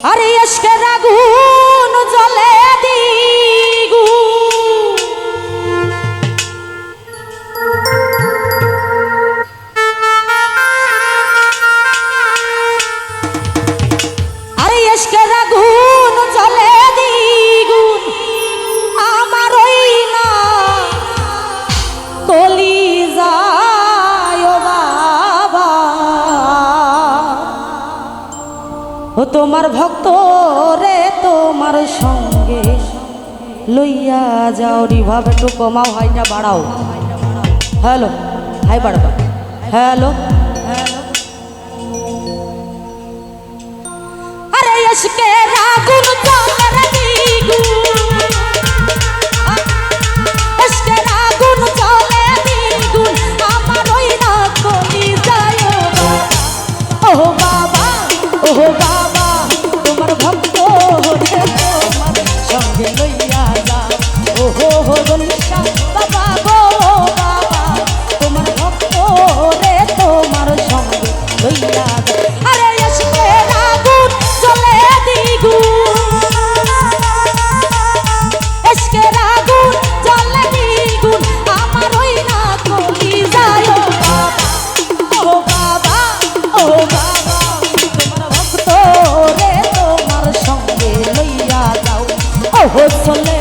আরে আজকে রাগু ও তোমার ভক্ত রে, তোমার সঙ্গে লইয়া যাও। রিভাবে একটু কমাও হয় না বাড়াও। হ্যালো, হাই বাড়বা। হ্যালো। চলে